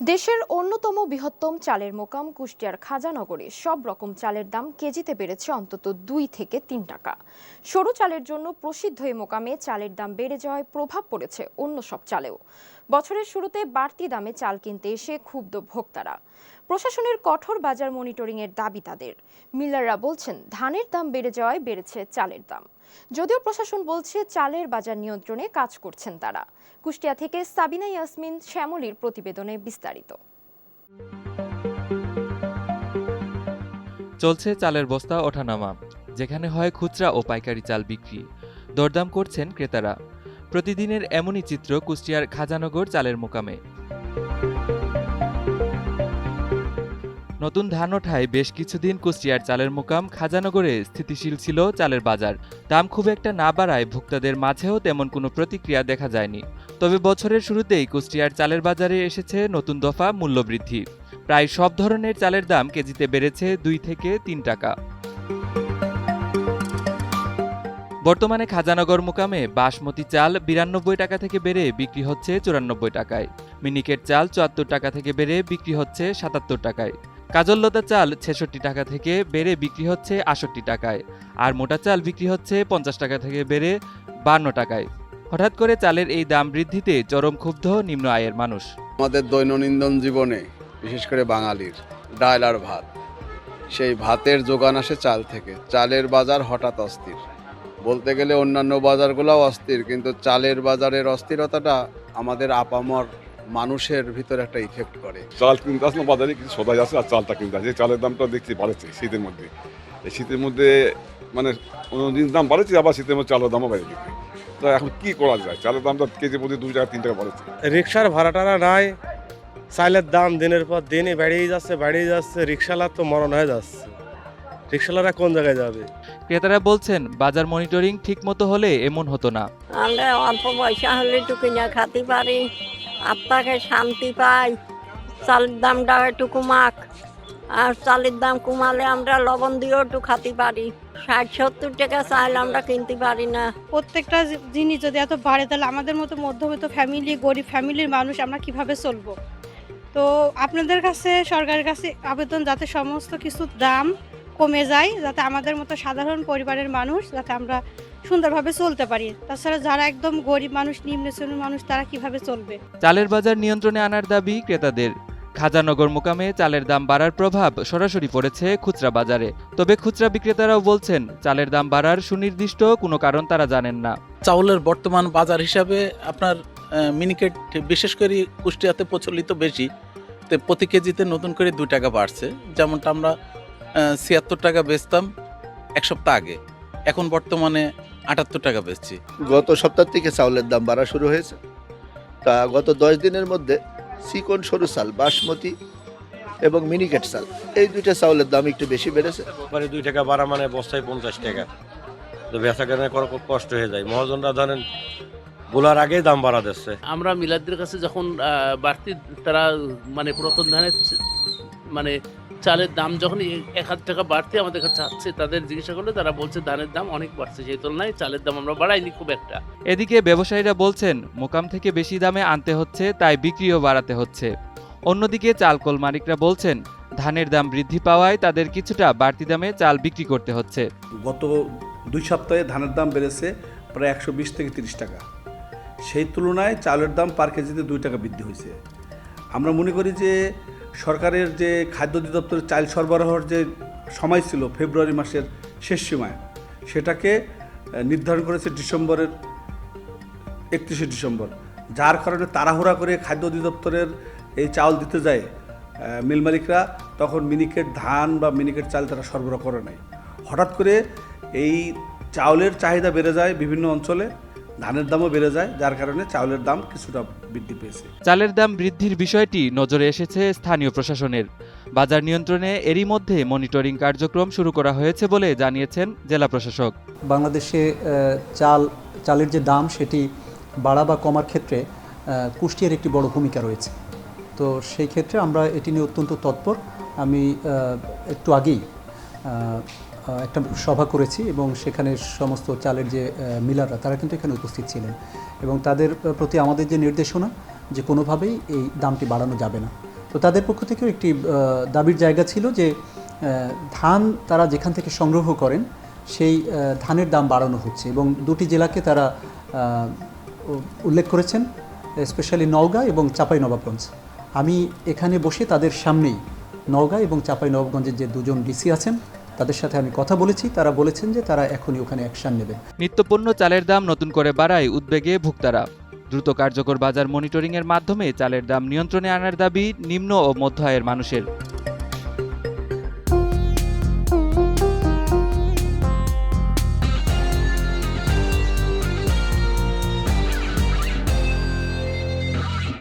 দেশের অন্যতম বৃহত্তম চালের মোকাম কুষ্টিয়ার খাজানগরে। সব রকম চালের দাম কেজিতে বেড়েছে অন্তত দুই থেকে তিন টাকা। সরু চালের জন্য প্রসিদ্ধ এই মোকামে চালের দাম বেড়ে যাওয়ায় প্রভাব পড়েছে অন্য সব চালেও। বছরের শুরুতে বাড়তি দামে চাল কিনতে এসে ক্ষুব্ধ ভোক্তারা। প্রশাসনের কঠোর বাজার মনিটরিংয়ের দাবি তাদের। মিলাররা বলছেন, ধানের দাম বেড়ে যাওয়ায় বেড়েছে চালের দাম। যদিও প্রশাসন বলছে চালের বাজার নিয়ন্ত্রণে কাজ করছেন তারা। কুষ্টিয়া থেকে সাবিনা ইয়াসমিন, শ্যামলীর প্রতিবেদনে বিস্তারিত। চলছে চালের বস্তা ওঠানামা, যেখানে হয় খুচরা ও পাইকারি চাল বিক্রি। দরদাম করছেন ক্রেতারা। প্রতিদিনের এমনই চিত্র কুষ্টিয়ার খাজানগর চালের মোকামে। নতুন ধান ওঠায় বেশ কিছুদিন কুষ্টিয়ার চালের মোকাম খাজানগরে স্থিতিশীল ছিল চালের বাজার। দাম খুব একটা না বাড়ায় ভোক্তাদের মাঝেও তেমন কোনো প্রতিক্রিয়া দেখা যায়নি। তবে বছরের শুরুতেই কুষ্টিয়ার চালের বাজারে এসেছে নতুন দফা মূল্যবৃদ্ধি। প্রায় সব ধরনের চালের দাম কেজিতে বেড়েছে দুই থেকে তিন টাকা। বর্তমানে খাজানগর মোকামে বাসমতি চাল বিরানব্বই টাকা থেকে বেড়ে বিক্রি হচ্ছে চুরানব্বই টাকায়। মিনিকেট চাল চুয়াত্তর টাকা থেকে বেড়ে বিক্রি হচ্ছে সাতাত্তর টাকায়। কাজললতা চাল ছেষট্টি টাকা থেকে বেড়ে বিক্রি হচ্ছে আষট্টি টাকায়, আর মোটা চাল বিক্রি হচ্ছে পঞ্চাশ টাকা থেকে বেড়ে বান্ন টাকায়। হঠাৎ করে চালের এই দাম বৃদ্ধিতে চরম ক্ষুব্ধ নিম্ন আয়ের মানুষ। আমাদের দৈনন্দিন জীবনে, বিশেষ করে বাঙালির, ডাল আর ভাত, সেই ভাতের যোগান আসে চাল থেকে। চালের বাজার হঠাৎ অস্থির। বলতে গেলে অন্যান্য বাজারগুলোও অস্থির, কিন্তু চালের বাজারের অস্থিরতাটা আমাদের আপামর মানুষের ভিতরে একটা ইফেক্ট করে। চাল কিনতে আসলে বাজারে কিছু সদাই আছে আর চালটা কিনতে আছে। চালের দামটা দেখছি বাড়েছে শীতের মধ্যে। এই শীতের মধ্যে মানে অন্যদিন দাম বাড়েছে আবার শীতের মধ্যে চালের দামও বেড়ে গেছে। তো এখন কি করা যায়? চালের দামটা কেজি প্রতি দুই টাকা তিন টাকা বাড়েছে। রিক্সার ভাড়া টাড়া নাই। চাইলের দাম দিনের পর দিনই বেড়েই যাচ্ছে বেড়েই যাচ্ছে। রিক্সালার তো মরণ হয়ে যাচ্ছে। রিক্সালারা কোন জায়গায় যাবে? ক্রেতারা বলছেন বাজার মনিটরিং ঠিকমতো হলে এমন হতো না। আমরা অল্প পয়সা হলে একটু কিনে খাতে পারি। আত্মাকে শান্তি পাই। চালের দামটা একটু কমাক। আর চালের দাম কমালে আমরা লবণ দিয়েও একটু খাতে পারি। ষাট, সত্তর টাকা চাল আমরা কিনতে পারি না। প্রত্যেকটা জিনিস যদি এত বাড়ে, তাহলে আমাদের মতো মধ্যবিত্ত ফ্যামিলি গরিব ফ্যামিলির মানুষ আমরা কীভাবে চলবো? তো আপনাদের কাছে, সরকারের কাছে আবেদন, যাতে সমস্ত কিছু দাম কমে যায় যাতে আমাদের মতো সাধারণ পরিবারের মানুষ যাতে আমরা সুন্দরভাবে চলতে পারি। তাছাড়া যারা একদম গরিব মানুষ নিম্ন শ্রেণির মানুষ তারা কীভাবে চলবে? চালের বাজার নিয়ন্ত্রণে আনার দাবি ক্রেতাদের। খাজানগর মোকামে চালের দাম বাড়ার প্রভাব সরাসরি পড়েছে খুচরা বাজারে। তবে খুচরা বিক্রেতারাও বলছেন চালের দাম বাড়ার সুনির্দিষ্ট কোনো কারণ তারা জানেন না। চাউলের বর্তমান বাজার হিসাবে আপনার মিনিকেট বিশেষ করে কুষ্টিয়াতে প্রচলিত বেশি। তো প্রতি কেজিতে নতুন করে দুই টাকা বাড়ছে। যেমনটা আমরা ছিয়াত্তর টাকা বেচতাম এক সপ্তাহ আগে। এখন বর্তমানে আটাত্তর টাকা বেচছি। গত সপ্তাহ থেকে চাউলের দাম বাড়া শুরু হয়েছে। তা গত দশ দিনের মধ্যে চিকন সরু চাল বাসমতি এবং মিনিকেট চাল এই দুইটা চাউলের দাম একটু বেশি বেড়েছে। মানে দুই টাকা বাড়া মানে বস্তায় পঞ্চাশ টাকা। তো বেচা কেনা করা খুব কষ্ট হয়ে যায়। মহাজনরা ধরেন বলার আগেই দাম বাড়া দিচ্ছে। আমরা মিলাদের কাছে যখন বাড়তি তারা মানে পুরাতন ধানের মানে চালের দাম যখন এক হাজার টাকা বাড়তি আমাদের কাছে আসছে তাদের জিজ্ঞাসা করলে তারা বলছে ধানের দাম অনেক বাড়ছে সেই তুলনায় চালের দাম আমরা বাড়াইনি খুব একটা। এদিকে ব্যবসায়ীরা বলছেন মোকাম থেকে বেশি দামে আনতে হচ্ছে তাই বিক্রিও বাড়াতে হচ্ছে। অন্যদিকে চালকল মালিকরা বলছেন ধানের দাম বৃদ্ধি পাওয়ায় তাদের কিছুটা বাড়তি দামে চাল বিক্রি করতে হচ্ছে। গত দুই সপ্তাহে ধানের দাম বেড়েছে প্রায় একশো বিশ থেকে তিরিশ টাকা। সেই তুলনায় চালের দাম পার কেজিতে দুই টাকা বৃদ্ধি হয়েছে। আমরা মনে করি যে সরকারের যে খাদ্য অধিদপ্তরের চাল সরবরাহর যে সময় ছিল ফেব্রুয়ারি মাসের শেষ সময়, সেটাকে নির্ধারণ করেছে ডিসেম্বরের একত্রিশে ডিসেম্বর। যার কারণে তাড়াহুড়া করে খাদ্য অধিদপ্তরের এই চাউল দিতে যায় মিল মালিকরা, তখন মিনিকেট ধান বা মিনিকেট চাল তারা সরবরাহ করে নাই। হঠাৎ করে এই চাউলের চাহিদা বেড়ে যায় বিভিন্ন অঞ্চলে। ধানের দামও বেড়ে যায় যার কারণে চাউলের দাম কিছুটা বৃদ্ধি পেয়েছে। চালের দাম বৃদ্ধির বিষয়টি নজরে এসেছে স্থানীয় প্রশাসনের। বাজার নিয়ন্ত্রণে এরই মধ্যে মনিটরিং কার্যক্রম শুরু করা হয়েছে বলে জানিয়েছেন জেলা প্রশাসক। বাংলাদেশে চাল চালের যে দাম সেটি বাড়া বা কমার ক্ষেত্রে কুষ্টিয়ার একটি বড় ভূমিকা রয়েছে। তো সেই ক্ষেত্রে আমরা এটি নিয়ে অত্যন্ত তৎপর। আমি একটু আগেই একটা সভা করেছি এবং সেখানে সমস্ত চালের যে মিলাররা তারা কিন্তু এখানে উপস্থিত ছিলেন এবং তাদের প্রতি আমাদের যে নির্দেশনা যে কোনোভাবেই এই দামটি বাড়ানো যাবে না। তো তাদের পক্ষ থেকেও একটি দাবির জায়গা ছিল যে ধান তারা যেখান থেকে সংগ্রহ করেন সেই ধানের দাম বাড়ানো হচ্ছে এবং দুটি জেলাকে তারা উল্লেখ করেছেন, স্পেশালি নওগাঁ এবং চাপাই নবাবগঞ্জ আমি এখানে বসে তাদের সামনেই নওগাঁ এবং চাপাই নবাবগঞ্জের যে দুজন ডিসি আছেন তাদের সাথে আমি কথা বলেছি, তারা বলেছেন যে তারা এখনই ওখানে অ্যাকশন নেবে। নিত্যপণ্য চালের দাম নতুন করে বাড়ায় উদ্বেগে ভুক্তারা। দ্রুত কার্যকর বাজার মনিটরিংয়ের মাধ্যমে চালের দাম নিয়ন্ত্রণে আনার দাবি নিম্ন ও মধ্য আয়ের মানুষের।